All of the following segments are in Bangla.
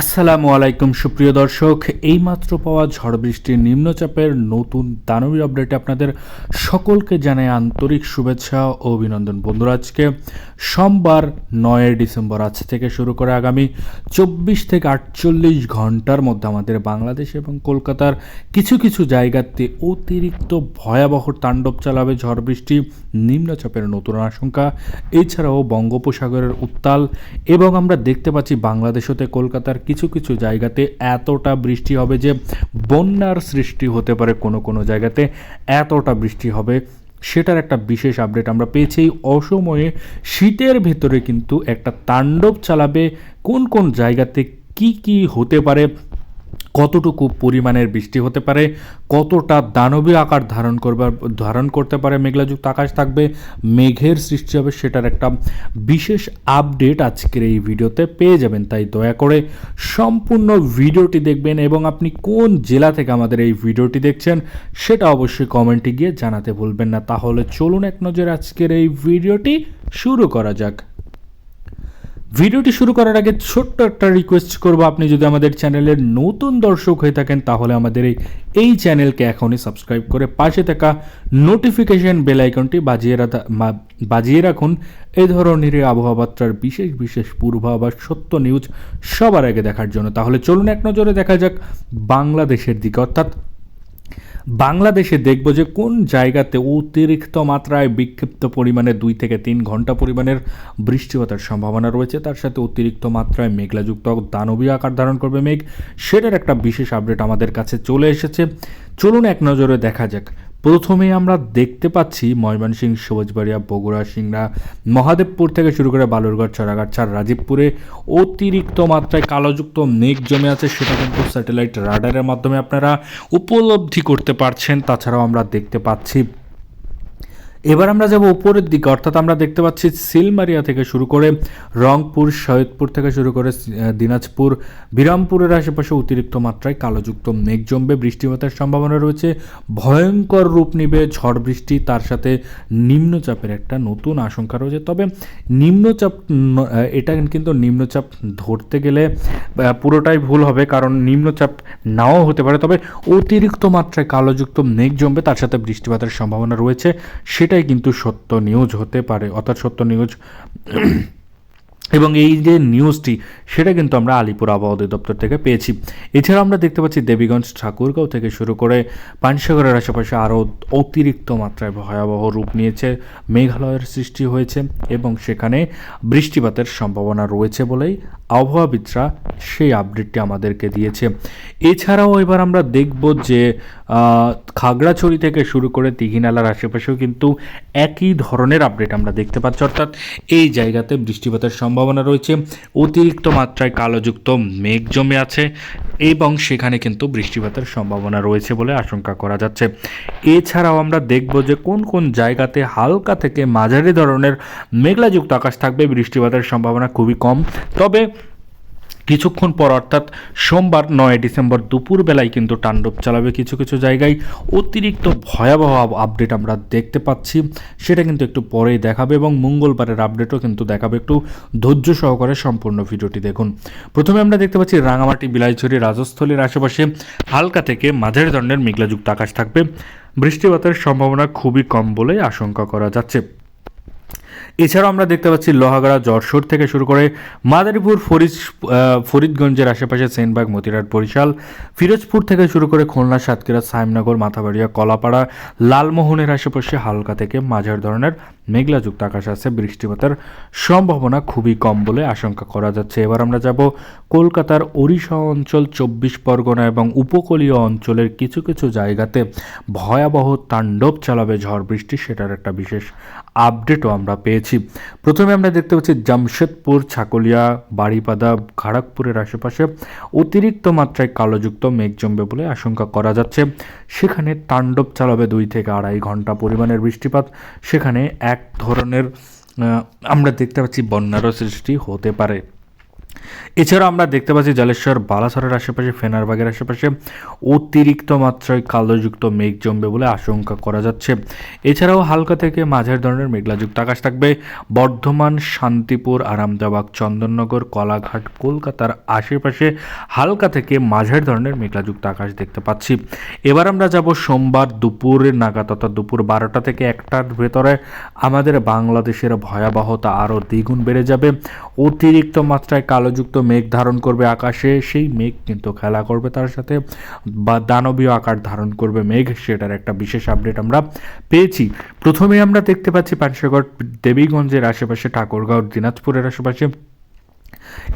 আসসালামু আলাইকুম, সুপ্রিয় দর্শক। এইমাত্র পাওয়া ঝড় বৃষ্টির নিম্নচাপের নতুন দানবী আপডেটে আপনাদের সকলকে জানাই আন্তরিক শুভেচ্ছা ও অভিনন্দন। বন্ধুরা, আজকে সোমবার নয় ডিসেম্বর, আজ থেকে শুরু করে আগামী চব্বিশ থেকে আটচল্লিশ ঘণ্টার মধ্যে আমাদের বাংলাদেশ এবং কলকাতার কিছু কিছু জায়গাতে অতিরিক্ত ভয়াবহ তাণ্ডব চালাবে ঝড় বৃষ্টি, নিম্নচাপের নতুন আশঙ্কা। এছাড়াও বঙ্গোপসাগরের উত্তাল এবং আমরা দেখতে পাচ্ছি বাংলাদেশ হতে কলকাতার কিছু কিছু জায়গাতে এতটা বৃষ্টি হবে যে বন্যার সৃষ্টি হতে পারে কোনো কোনো জায়গাতে এতটা বৃষ্টি হবে। সেটার একটা বিশেষ আপডেট আমরা পেয়েছি। অসময়ে শীতের ভেতরে কিন্তু একটা তাণ্ডব চালাবে। কোন কোন জায়গাতে কি কি হতে পারে কতটুকু পরিমাণের বৃষ্টি হতে পারে, কতটা দানবীয় আকার ধারণ করবার, ধারণ করতে পারে মেঘলাযুক্ত আকাশ থাকবে, মেঘের সৃষ্টি হবে সেটার একটা বিশেষ আপডেট আজকের এই ভিডিওতে পেয়ে যাবেন, তাই দয়া করে সম্পূর্ণ ভিডিওটি দেখবেন এবং আপনি কোন জেলা থেকে আমাদের এই ভিডিওটি দেখছেন সেটা অবশ্যই কমেন্টে গিয়ে জানাতে ভুলবেন না। তাহলে চলুন এক নজর আজকের এই ভিডিওটি শুরু করা যাক। ভিডিওটি শুরু করার আগে ছোট্ট একটা রিকোয়েস্ট করব। আপনি যদি আমাদের চ্যানেলের নতুন দর্শক হয়ে থাকেন, তাহলে আমাদের এই এই চ্যানেলকে এখনই সাবস্ক্রাইব করে পাশে থাকা নোটিফিকেশন বেল আইকনটি বাজিয়ে রাখা বাজিয়ে রাখুন। এই ধরনের আবহাওয়া বার্তার বিশেষ বিশেষ পূর্বাভাস, সত্য নিউজ সবার আগে দেখার জন্য। তাহলে চলুন এক নজরে দেখা যাক বাংলাদেশের দিকে। অর্থাৎ বাংলাদেশে দেখব যে কোন জায়গাতে অতিরিক্ত মাত্রায় বিক্ষিপ্ত পরিমাণে দুই থেকে তিন ঘণ্টা পরিমাণের বৃষ্টিপাতের সম্ভাবনা রয়েছে। তার সাথে অতিরিক্ত মাত্রায় মেঘলাযুক্ত দানবীয় আকার ধারণ করবে মেঘ। সেটার একটা বিশেষ আপডেট আমাদের কাছে চলে এসেছে। চলুন এক নজরে দেখা যাক। প্রথমে আমরা দেখতে পাচ্ছি ময়মনসিংহ, সবুজবাড়িয়া, বগুড়া, সিংড়া, মহাদেবপুর থেকে শুরু করে বালুরঘাট ছাড় রাজীবপুরে অতিরিক্ত মাত্রায় কালোযুক্ত মেঘ জমে আছে। সেটা কিন্তু স্যাটেলাইট রাডারের মাধ্যমে আপনারা উপলব্ধি করতে পারছেন। তাছাড়াও আমরা দেখতে পাচ্ছি এবার আমরা যাব উপরের দিকে, অর্থাৎ আমরা দেখতে পাচ্ছি সিলমারিয়া থেকে শুরু করে রংপুর, সৈয়দপুর থেকে শুরু করে দিনাজপুর, বিরামপুরের আশেপাশে অতিরিক্ত মাত্রায় কালোযুক্ত মেঘ জমবে, বৃষ্টিপাতের সম্ভাবনা রয়েছে। ভয়ঙ্কর রূপ নিবে ঝড় বৃষ্টি, তার সাথে নিম্নচাপের একটা নতুন আশঙ্কা রয়েছে। তবে নিম্নচাপ এটা কিন্তু নিম্নচাপ ধরতে গেলে পুরোটাই ভুল হবে, কারণ নিম্নচাপ নাও হতে পারে। তবে অতিরিক্ত মাত্রায় কালোযুক্ত মেঘ জমবে, তার সাথে বৃষ্টিপাতের সম্ভাবনা রয়েছে। সেটাই কিন্তু সত্য নিউজ হতে পারে অর্থাৎ সত্য নিউজ এবং এই যে নিউজটি সেটা কিন্তু আমরা আলিপুর আবহাওয়া অধিদপ্তর থেকে পেয়েছি। এছাড়া আমরা দেখতে পাচ্ছি দেবীগঞ্জ, ঠাকুরগাঁও থেকে শুরু করে পানসাগরের আশেপাশে আরও অতিরিক্ত মাত্রায় ভয়াবহ রূপ নিয়েছে, মেঘালয়ের সৃষ্টি হয়েছে এবং সেখানে বৃষ্টিপাতের সম্ভাবনা রয়েছে বলেই আবহাওয়াবিদরা সেই আপডেটটি আমাদেরকে দিয়েছে। এছাড়াও এবার আমরা দেখব যে খাগড়াছড়ি থেকে শুরু করে দিঘিনালার আশেপাশেও কিন্তু একই ধরনের আপডেট আমরা দেখতে পাচ্ছি। অর্থাৎ এই জায়গাতে বৃষ্টিপাতের সম্ভাবনা রয়েছে, অতিরিক্ত মাত্রায় কালোযুক্ত মেঘ জমে আছে এবং সেখানে কিন্তু বৃষ্টিপাতের সম্ভাবনা রয়েছে বলে আশঙ্কা করা যাচ্ছে। এছাড়াও আমরা দেখব যে কোন কোন জায়গাতে হালকা থেকে মাঝারি ধরনের মেঘলাযুক্ত আকাশ থাকবে, বৃষ্টিপাতের সম্ভাবনা খুবই কম। তবে কিছুক্ষণ পর অর্থাৎ সোমবার নয় ডিসেম্বর দুপুর বেলায় কিন্তু তাণ্ডব চালাবে কিছু কিছু জায়গায়। অতিরিক্ত ভয়াবহ আপডেট আমরা দেখতে পাচ্ছি। সেটা কিন্তু একটু পরেই দেখাবে এবং মঙ্গলবারের আপডেটও কিন্তু দেখাবে। একটু ধৈর্য সহকারে সম্পূর্ণ ভিডিওটি দেখুন। প্রথমে আমরা দেখতে পাচ্ছি রাঙামাটি, বিলাইছড়ি রাজস্থলীর আশেপাশে হালকা থেকে মাঝারি ধরনের মেঘলাযুক্ত আকাশ থাকবে। বৃষ্টিপাতের সম্ভাবনা খুবই কম বলে আশঙ্কা করা যাচ্ছে। এছাড়াও আমরা দেখতে পাচ্ছি লোহাগড়া, যশোর থেকে শুরু করে মাদারীপুর ফরিদ ফরিদগঞ্জের আশেপাশে সেনবাগ মতিরাট বরিশাল, ফিরোজপুর থেকে শুরু করে খুলনা, সাতক্ষীরা, সাইমনগর, মাথাবাড়িয়া, কলাপাড়া, লালমোহনের আশেপাশে হালকা থেকে মাঝার ধরনের মেঘলাযুক্ত আকাশ আছে। বৃষ্টিপাতের সম্ভাবনা খুবই কম বলে আশঙ্কা করা যাচ্ছে। এবার আমরা যাব কলকাতার ওড়িশা অঞ্চল, চব্বিশ পরগনা এবং উপকূলীয় অঞ্চলের কিছু কিছু জায়গাতে ভয়াবহ তাণ্ডব চালাবে ঝড় বৃষ্টি, সেটার একটা বিশেষ আপডেটও আমরা পেয়েছি। প্রথমে আমরা দেখতে পাচ্ছি জামশেদপুর, ছাকলিয়া বাড়িপাদা খড়গপুরের আশেপাশে অতিরিক্ত মাত্রায় কালোযুক্ত মেঘ জমবে বলে আশঙ্কা করা যাচ্ছে। সেখানে তাণ্ডব চালাবে দুই থেকে আড়াই ঘণ্টা পরিমাণের বৃষ্টিপাত। সেখানে এক ধরনের আমরা দেখতে পাচ্ছি বন্যারও সৃষ্টি হতে পারে। এছাড়া আমরা দেখতে পাচ্ছি জলেশ্বর বালাসরের আশেপাশে, ফেনারবাগের আশেপাশে অতিরিক্ত মাত্রায় কালোযুক্ত মেঘ জমবে বলে আশঙ্কা করা যাচ্ছে। এছাড়াও হালকা থেকে মাঝের ধরনের মেঘলাযুক্ত আকাশ থাকবে। বর্ধমান, শান্তিপুর আরামদাবাগ চন্দননগর, কলাঘাট, কলকাতার আশেপাশে হালকা থেকে মাঝের ধরনের মেঘলাযুক্ত আকাশ দেখতে পাচ্ছি। এবার আমরা যাব সোমবার দুপুরের নাগাদ অর্থাৎ দুপুর বারোটা থেকে একটার ভেতরে। আমাদের বাংলাদেশের ভয়াবহতা আরও দ্বিগুণ বেড়ে যাবে। অতিরিক্ত মাত্রায় কালোযুক্ত মেঘ ধারণ করবে আকাশে, সেই মেঘ কিন্তু খেলা করবে তার সাথে। বা দানবীয় আকার ধারণ করবে মেঘ, সেটার একটা বিশেষ আপডেট আমরা পেয়েছি। প্রথমে আমরা দেখতে পাচ্ছি পানসাগর, দেবীগঞ্জের আশেপাশে, ঠাকুরগাঁও, দিনাজপুরের আশেপাশে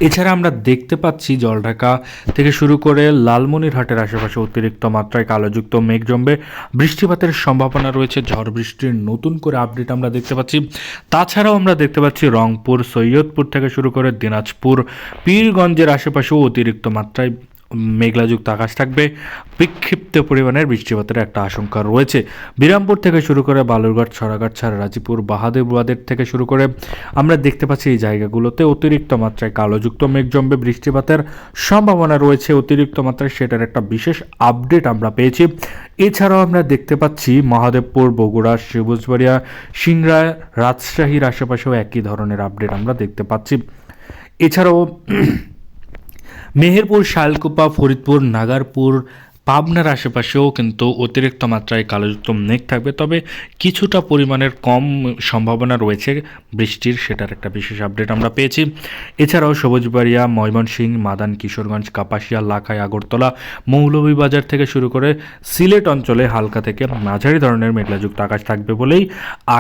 এছাড়া আমরা দেখতে পাচ্ছি জলঢাকা থেকে শুরু করে লালমনিরহাটের আশেপাশে অতিরিক্ত মাত্রায় কালোযুক্ত মেঘ জমবে। বৃষ্টিপাতের সম্ভাবনা রয়েছে, ঝড় বৃষ্টির নতুন করে আপডেট আমরা দেখতে পাচ্ছি। তাছাড়াও আমরা দেখতে পাচ্ছি রংপুর, সৈয়দপুর থেকে শুরু করে দিনাজপুর, পীরগঞ্জের আশেপাশেও অতিরিক্ত মাত্রায় মেঘলাযুক্ত আকাশ থাকবে। বিক্ষিপ্ত পরিমাণের বৃষ্টিপাতের একটা আশঙ্কা রয়েছে। বিরামপুর থেকে শুরু করে বালুরঘাট ছাড়া রাজীপুর বাহাদেবাদের থেকে শুরু করে আমরা দেখতে পাচ্ছি এই জায়গাগুলোতে অতিরিক্ত মাত্রায় কালোযুক্ত মেঘ জমবে। বৃষ্টিপাতের সম্ভাবনা রয়েছে অতিরিক্ত মাত্রায়। সেটার একটা বিশেষ আপডেট আমরা পেয়েছি। এছাড়াও আমরা দেখতে পাচ্ছি মহাদেবপুর, বগুড়া, সবুজবাড়িয়া, সিংড়া, রাজশাহীর আশেপাশেও একই ধরনের আপডেট আমরা দেখতে পাচ্ছি। এছাড়াও মেহেরপুর শালকুপা ফরিদপুর নাগারপুর পাবনার আশেপাশেও কিন্তু অতিরিক্ত মাত্রায় কালোযুক্ত মেঘ থাকবে, তবে কিছুটা পরিমাণের কম সম্ভাবনা রয়েছে বৃষ্টির, সেটার একটা বিশেষ আপডেট আমরা পেয়েছি। এছাড়াও সবুজবাড়িয়া, ময়মনসিংহ, মাদান, কিশোরগঞ্জ, কাপাসিয়া, লাখাই, আগরতলা, মৌলভীবাজার থেকে শুরু করে সিলেট অঞ্চলে হালকা থেকে মাঝারি ধরনের মেঘলাযুক্ত আকাশ থাকবে বলেই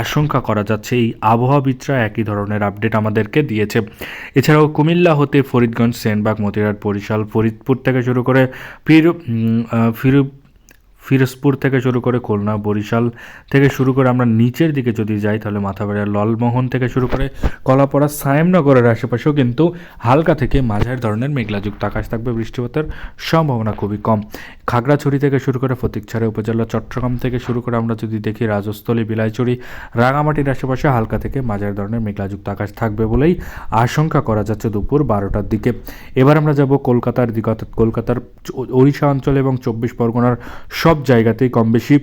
আশঙ্কা করা যাচ্ছে। এই আবহাওয়াবিদরা একই ধরনের আপডেট আমাদেরকে দিয়েছে। এছাড়াও কুমিল্লা, হতে ফরিদগঞ্জ, সেনবাগ মতিরাট বরিশাল, ফরিদপুর থেকে শুরু করে ফির फिर ফিরোজপুর থেকে শুরু করে খুলনা, বরিশাল থেকে শুরু করে আমরা নিচের দিকে যদি যাই, তাহলে মাথাবাড়িয়া ললমোহন থেকে শুরু করে কলাপাড়া, সায়েমনগরের আশেপাশেও কিন্তু হালকা থেকে মাঝারি ধরনের মেঘলাযুক্ত আকাশ থাকবে। বৃষ্টিপাতের সম্ভাবনা খুবই কম। খাগড়াছড়ি থেকে শুরু করে ফতিকছড়ি উপজেলা, চট্টগ্রাম থেকে শুরু করে আমরা যদি দেখি রাজস্থলী বিলাইচড়ি রাঙামাটির আশেপাশে হালকা থেকে মাঝারি ধরনের মেঘলাযুক্ত আকাশ থাকবে বলেই আশঙ্কা করা যাচ্ছে দুপুর বারোটার দিকে। এবার আমরা যাব কলকাতার দিকে অর্থাৎ কলকাতার ওড়িশা অঞ্চল এবং চব্বিশ পরগনার সব জায়গাতেই কম বেশি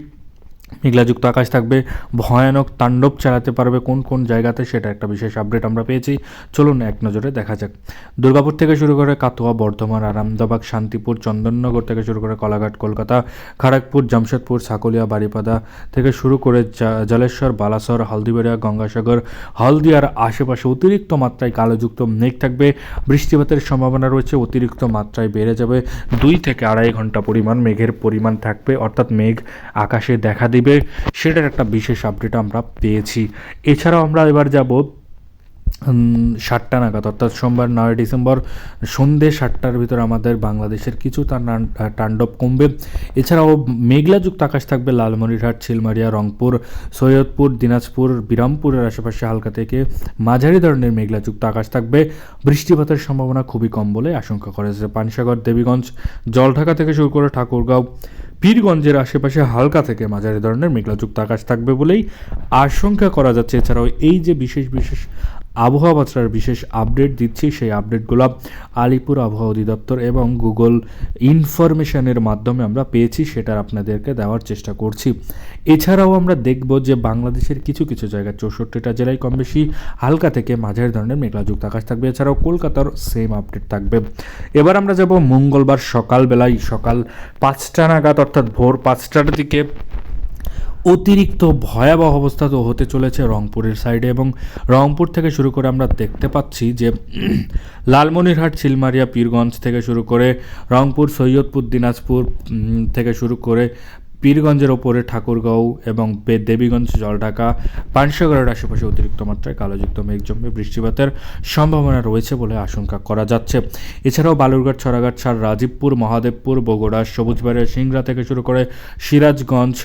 মেঘলাযুক্ত আকাশ থাকবে। ভয়ানক তাণ্ডব চালাতে পারবে কোন কোন জায়গাতে সেটা একটা বিশেষ আপডেট আমরা পেয়েছি। চলুন এক নজরে দেখা যাক। দুর্গাপুর থেকে শুরু করে কাটোয়া, বর্ধমান আরামদাবাগ শান্তিপুর, চন্দননগর থেকে শুরু করে কলাঘাট, কলকাতা, খড়গপুর, জামশেদপুর, সাকলিয়া, বারিপাদা থেকে শুরু করে জলেশ্বর, বালাসর, হলদিবাড়িয়া, গঙ্গাসাগর, হলদিয়ার আশেপাশে অতিরিক্ত মাত্রায় কালোযুক্ত মেঘ থাকবে। বৃষ্টিপাতের সম্ভাবনা রয়েছে, অতিরিক্ত মাত্রায় বেড়ে যাবে। দুই থেকে আড়াই ঘণ্টা পরিমাণ মেঘের পরিমাণ থাকবে। অর্থাৎ মেঘ আকাশে দেখা দিবে, সেটার একটা বিশেষ আপডেট আমরা পেয়েছি। এছাড়াও আমরা এবার যাব সাতটা নাগাদ, অর্থাৎ সোমবার নয় ডিসেম্বর সন্ধ্যে সাতটার ভিতর আমাদের বাংলাদেশের কিছু তার তাণ্ডব কমবে। এছাড়াও মেঘলাযুক্ত আকাশ থাকবে লালমনিরহাট ছিলমারিয়া রংপুর, সৈয়দপুর, দিনাজপুর, বিরামপুরের আশেপাশে হালকা থেকে মাঝারি ধরনের মেঘলাযুক্ত আকাশ থাকবে। বৃষ্টিপাতের সম্ভাবনা খুবই কম বলে আশঙ্কা করা যাচ্ছে পানিসাগর, দেবীগঞ্জ, জলঢাকা থেকে শুরু করে ঠাকুরগাঁও। পীরগঞ্জের আশেপাশে হালকা থেকে মাঝারি ধরনের মেঘলাযুক্ত আকাশ থাকবে বলেই আশঙ্কা করা যাচ্ছে। এছাড়াও এই যে বিশেষ বিশেষ আবহাওয়া বার্তার বিশেষ আপডেট দিচ্ছি। সেই আপডেটগুলো আলিপুর আবহাওয়া অধিদপ্তর এবং গুগল ইনফরমেশনের মাধ্যমে আমরা পেয়েছি সেটার আপনাদেরকে দেওয়ার চেষ্টা করছি। এছাড়াও আমরা দেখব যে বাংলাদেশের কিছু কিছু জায়গায় চৌষট্টিটা জেলায় কম বেশি হালকা থেকে মাঝারি ধরনের মেঘলাযুক্ত আকাশ থাকবে। এছাড়াও কলকাতার সেম আপডেট থাকবে। এবার আমরা যাব মঙ্গলবার সকালবেলায় সকাল পাঁচটা নাগাদ, অর্থাৎ ভোর পাঁচটার দিকে অতিরিক্ত ভয়াবহ অবস্থা তো হতে চলেছে রংপুরের সাইডে এবং রংপুর থেকে শুরু করে আমরা দেখতে পাচ্ছি যে লালমনিরহাট চিলমারিয়া পীরগঞ্জ থেকে শুরু করে রংপুর, সৈয়দপুর, দিনাজপুর থেকে শুরু করে পীরগঞ্জের ওপরে ঠাকুরগাঁও এবং দেবীগঞ্জ, জলঢাকা পানসাগরের আশেপাশে অতিরিক্ত মাত্রায় কালোযুক্ত মেঘ জমবে বৃষ্টিপাতের সম্ভাবনা রয়েছে বলে আশঙ্কা করা যাচ্ছে। এছাড়াও বালুরঘাট, ছড়াঘাট ছাড় রাজীবপুর, মহাদেবপুর, বগুড়া, সবুজবাড়িয়া, সিংড়া থেকে শুরু করে সিরাজগঞ্জ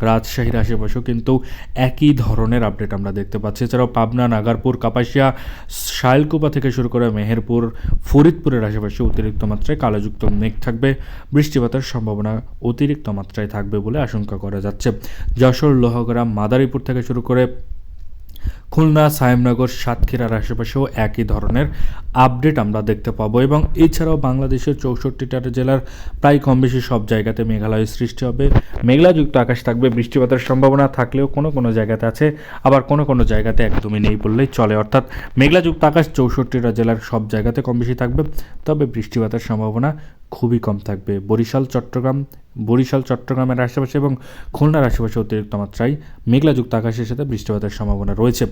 রাজশাহীর আশেপাশেও কিন্তু একই ধরনের আপডেট আমরা দেখতে পাচ্ছি। এছাড়াও পাবনা, নাগারপুর, কাপাসিয়া শায়লকুপা থেকে শুরু করে মেহেরপুর, ফরিদপুরের আশেপাশে অতিরিক্ত মাত্রায় কালোযুক্ত মেঘ থাকবে। বৃষ্টিপাতের সম্ভাবনা অতিরিক্ত মাত্রায় থাকবে বলে আশঙ্কা করা যাচ্ছে। যশোর, লোহগ্রাম, মাদারীপুর থেকে শুরু করে খুলনা, সাহেবনগর সাতক্ষীরার আশেপাশেও একই ধরনের আপডেট আমরা দেখতে পাবো এবং এছাড়াও বাংলাদেশের চৌষট্টিটা জেলার প্রায় কম বেশি সব জায়গাতে মেঘালয় সৃষ্টি হবে। মেঘলাযুক্ত আকাশ থাকবে, বৃষ্টিপাতের সম্ভাবনা থাকলেও কোনো কোনো জায়গাতে আছে, আবার কোনো কোনো জায়গাতে একদমই নেই বললেই চলে। অর্থাৎ মেঘলাযুক্ত আকাশ চৌষট্টিটা জেলার সব জায়গাতে কম বেশি থাকবে, তবে বৃষ্টিপাতের সম্ভাবনা খুবই কম থাকবে। বরিশাল, চট্টগ্রাম বরিশাল, চট্টগ্রামের আশেপাশে এবং খুলনার আশেপাশে অতিরিক্ত মাত্রায় মেঘলাযুক্ত আকাশের সাথে বৃষ্টিপাতের সম্ভাবনা রয়েছে।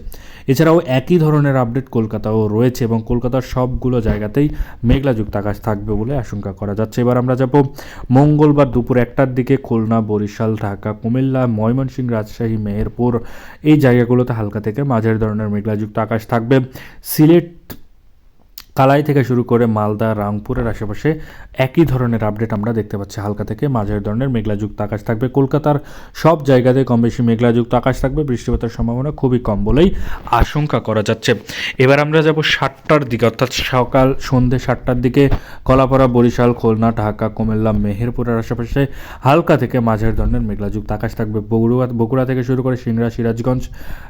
এছাড়াও একই ধরনের আপডেট কলকাতাও রয়েছে এবং কলকাতার সবগুলো জায়গাতেই মেঘলাযুক্ত আকাশ থাকবে বলে আশঙ্কা করা যাচ্ছে। এবার আমরা যাব মঙ্গলবার দুপুর একটার দিকে খুলনা, বরিশাল, ঢাকা, কুমিল্লা, ময়মনসিংহ, রাজশাহী, মেহেরপুর। এই জায়গাগুলোতে হালকা থেকে মাঝারি ধরনের মেঘলাযুক্ত আকাশ থাকবে। সিলেট কালাই থেকে শুরু করে মালদা রাংপুরের আশেপাশে একই ধরনের আপডেট আমরা দেখতে পাচ্ছি। হালকা থেকে মাঝারি ধরনের মেঘলাযুক্ত আকাশ থাকবে। কলকাতার সব জায়গাতে কম বেশি মেঘলাযুক্ত আকাশ থাকবে। বৃষ্টিপাতের সম্ভাবনা খুবই কম বলেই আশঙ্কা করা যাচ্ছে। এবার আমরা যাব সাতটার দিকে, অর্থাৎ সকাল সন্ধ্যে সাতটার দিকে কলাপাড়া, বরিশাল, খুলনা, ঢাকা, কুমিল্লা, মেহেরপুরের আশেপাশে হালকা থেকে মাঝারি ধরনের মেঘলাযুক্ত আকাশ থাকবে। বগুড়া বগুড়া থেকে শুরু করে সিংড়া, সিরাজগঞ্জ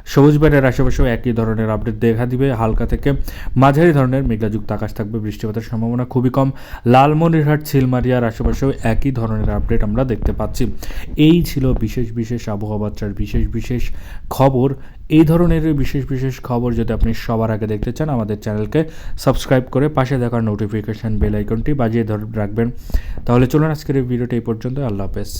সবুজবাড়ির আশেপাশেও একই ধরনের আপডেট দেখা দিবে। হালকা থেকে মাঝারি ধরনের মেঘলাযুক্ত আকাশ থাকবে, বৃষ্টিপাতের সম্ভাবনা খুবই কম। লালমনিরহাট ছিলমারিয়ার আশেপাশেও একই ধরনের আপডেট আমরা দেখতে পাচ্ছি। এই ছিল বিশেষ বিশেষ আবহাওয়া বার্তার বিশেষ বিশেষ খবর। এই ধরনের বিশেষ বিশেষ খবর যদি আপনি সবার আগে দেখতে চান, আমাদের চ্যানেলকে সাবস্ক্রাইব করে পাশে দেখার নোটিফিকেশান বেল আইকনটি বাজিয়ে ধরে, রাখবেন। তাহলে চলুন আজকের এই ভিডিওটা এই পর্যন্ত। আল্লাহ হাফেজ।